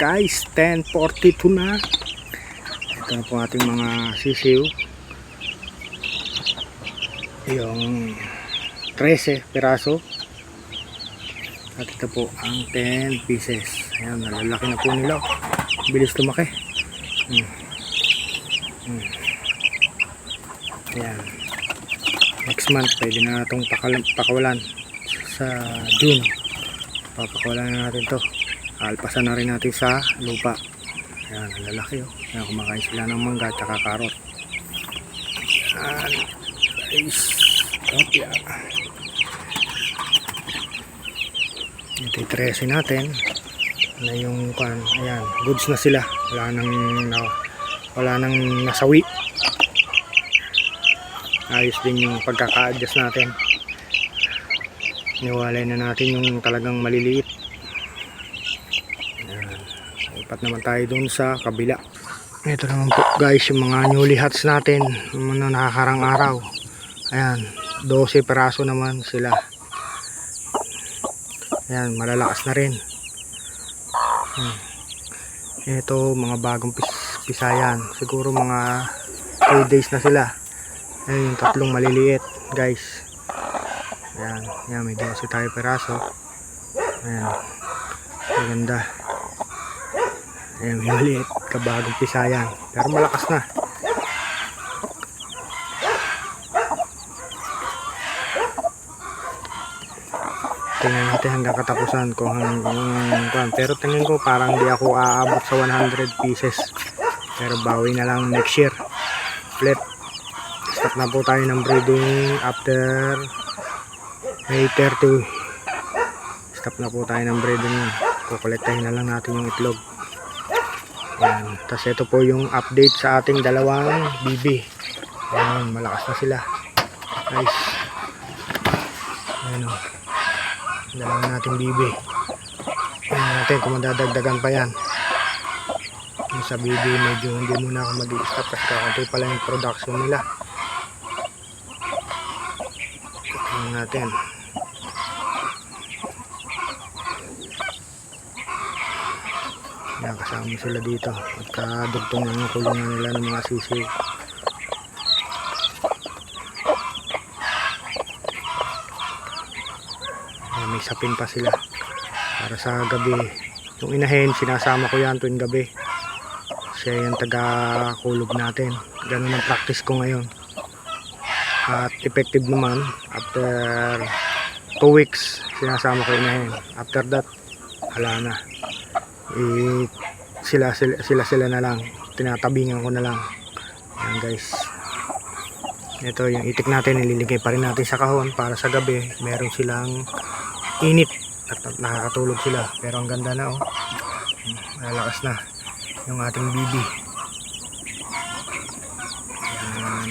guys 10.42 na. Ito na po ating mga sisiw. Yung 13 peraso at ito po ang 10 pieces. Ayan nalalaki na po nila. Bilis lumaki. Hmm. Hmm. ayan. Next month pwede na itong pakawalan sa June. Papakawalan na natin to alpasan na rin natin sa lupa. Ayan ang lalaki oh. Ayan kumakain sila ng mangga at saka karot. Ayan guys. Yung 13 natin na yung kan ayan goods na sila. Wala nang na, wala nang nasawi. Ayos din yung pagkaka-adjust natin. Niwalay na natin yung talagang maliliit ipat naman tayo dun sa kabila. Ito naman po guys yung mga newly hats natin mga nakakarang araw. Ayan 12 peraso naman sila. Ayan malalakas na rin. Hmm. ito mga bagong pis pisayan siguro mga 3 days na sila. Ayan yung tatlong maliliit guys. Ayan, ayan may 12 tayo peraso. Ayan maganda ayan may maliit. Kabagong pisayan pero malakas na. Tingnan natin hanggang katapusan kung hanggang kung, pero tingin ko parang di ako aabot sa 100 pieces. Pero bawi na lang next year. Flip stop na po tayo ng breeding after May 30 stop na po tayo ng breeding. Kukolektahin na lang natin yung itlog yan. tapos ito po yung update sa ating dalawang BB yan malakas na sila. Nice ayan o dalawa nating BB tingnan natin kung madadagdagan pa yan. Yung sa BB medyo hindi muna ako mag-i-stop kasi kakunti pala yung production nila. Tingnan natin kasama sila dito. At kadugtong lang yung kulungan nila ng mga sisiw. Ayan, may sapin pa sila. Para sa gabi. Yung inahin sinasama ko yan tuwing gabi. Siya yung taga kulog natin. Ganun ang practice ko ngayon. At effective naman after 2 weeks sinasama ko inahin. After that hala na. Eh, sila sila sila, sila na lang. Tinatabingan ko na lang. Ayan guys. Ito yung itik natin nililigay pa rin natin sa kahon para sa gabi. Meron silang init at nakakatulog sila. Pero ang ganda na oh. Malakas na yung ating bibi ayan.